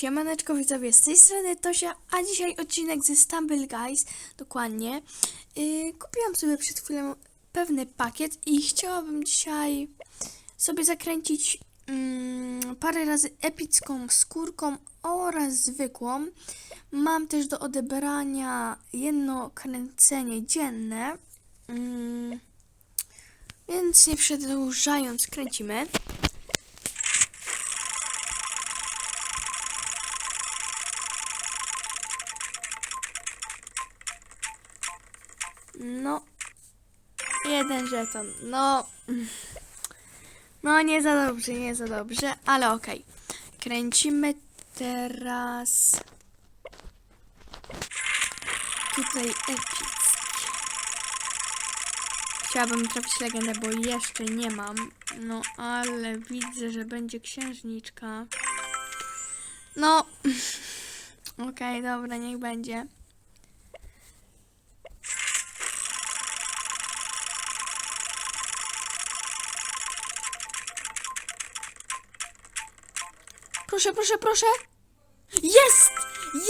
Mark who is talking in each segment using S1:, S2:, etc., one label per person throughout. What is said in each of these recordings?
S1: Siemaneczko widzowie, z tej strony Tosia, a dzisiaj odcinek ze Stumble Guys, dokładnie. Yy, kupiłam sobie przed chwilą pewny pakiet i chciałabym dzisiaj sobie zakręcić mm, parę razy epicką skórką oraz zwykłą. Mam też do odebrania jedno kręcenie dzienne, mm, więc nie przedłużając kręcimy. No. Jeden żeton. No. No, nie za dobrze, nie za dobrze, ale okej. Kręcimy teraz. Tutaj epicki. Chciałabym trafić legendę, bo jeszcze nie mam. No, ale widzę, że będzie księżniczka. No. Okej, dobra, niech będzie. Proszę, proszę, proszę. Jest!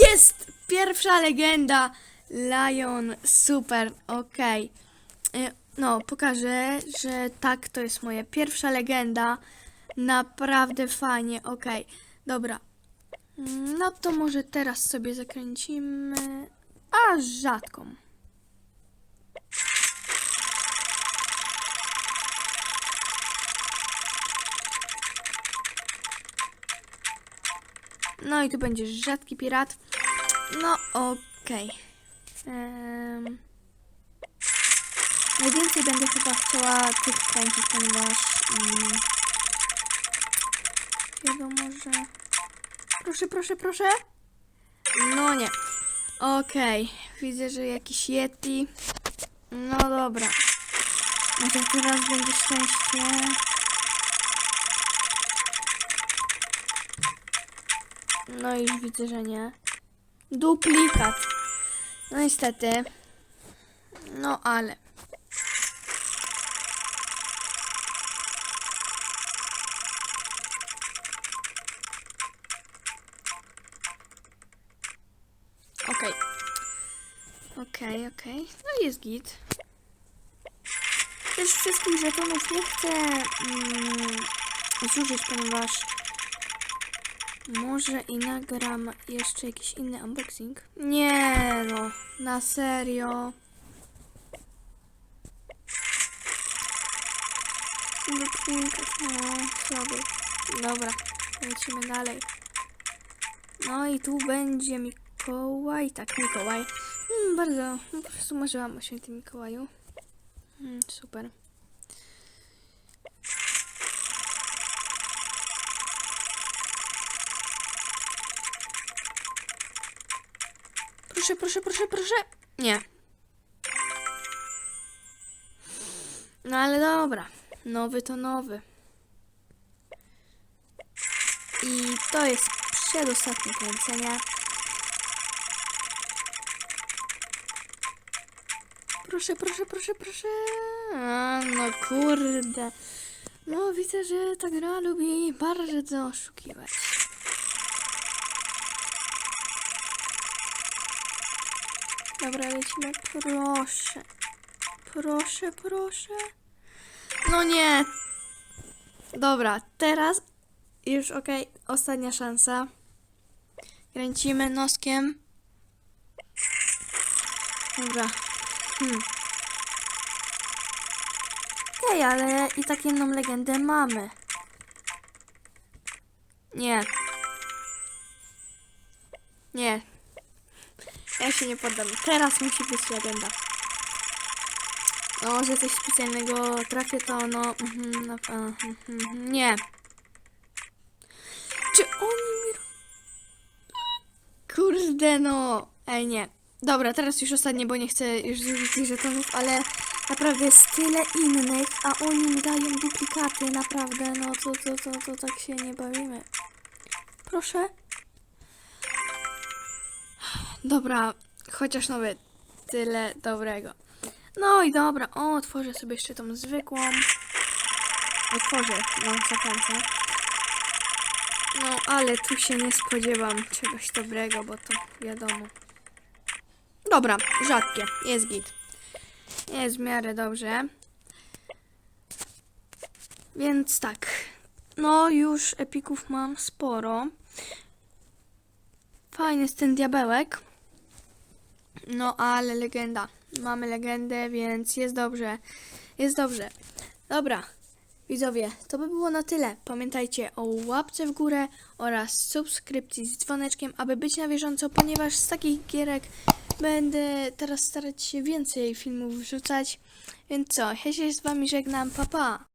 S1: Jest! Pierwsza legenda. Lion, super, okej. Y, No, pokażę, że tak, to jest moja pierwsza legenda. Naprawdę fajnie, okej. Dobra. Mm, No to może teraz sobie zakręcimy. A rzadką. No i tu będzie rzadki pirat. No okej. Em, Najwięcej będę chyba chciała tych kręcić, ponieważ mm, wiadomo, że... Proszę, proszę, proszę. No nie. Okej. Widzę, że jakiś Yeti. No dobra. Może teraz będzie szczęście. No już widzę, że nie. Duplikat. No niestety. No ale. Okej. Okej, okej. No jest git. Też wszystkich żetonów nie chcę mm, zużyć, ponieważ może i nagram jeszcze jakiś inny unboxing? Nie no, na serio. Duplikat, no, słaby. Dobra, lecimy dalej. No i tu będzie Mikołaj, tak, Mikołaj. Mm, bardzo, no, po prostu marzyłam o świętym Mikołaju. Mm, super. Proszę, proszę, proszę, proszę. Nie. No ale dobra. Nowy to nowy. I to jest przedostatnie kręcenie. Proszę, proszę, proszę, proszę. A, no kurde. No widzę, że ta gra lubi bardzo oszukiwać. Dobra, lecimy. Proszę. Proszę, proszę. No nie. Dobra, teraz już okej. Ostatnia szansa. Kręcimy noskiem. Dobra. Hmm. Ale i tak jedną legendę mamy. Nie. Nie, ja się nie poddam. Teraz musi być legenda. No, że coś specjalnego trafię, to no... mhm, mhm, nie. Czy oni mi... Kurde, no... Ej, nie. Dobra, teraz już ostatnie, bo nie chcę już zużyć tych żetonów, ale naprawdę jest tyle innych, a oni mi dają duplikaty, naprawdę, no to, to, to, to tak się nie bawimy. Proszę. Dobra, chociaż nawet tyle dobrego. No i dobra, o, otworzę sobie jeszcze tą zwykłą. Otworzę, no zakręcę. No, ale tu się nie spodziewam czegoś dobrego, bo to wiadomo. Dobra, rzadkie, jest git. Jest w miarę dobrze. Więc tak. No, już epików mam sporo. Fajny jest ten diabełek. No, ale legenda. Mamy legendę, więc jest dobrze. Jest dobrze. Dobra. Widzowie, to by było na tyle. Pamiętajcie o łapce w górę oraz subskrypcji z dzwoneczkiem, aby być na bieżąco, ponieważ z takich gierek będę teraz starać się więcej filmów wrzucać. Więc co, ja się z wami żegnam, pa pa!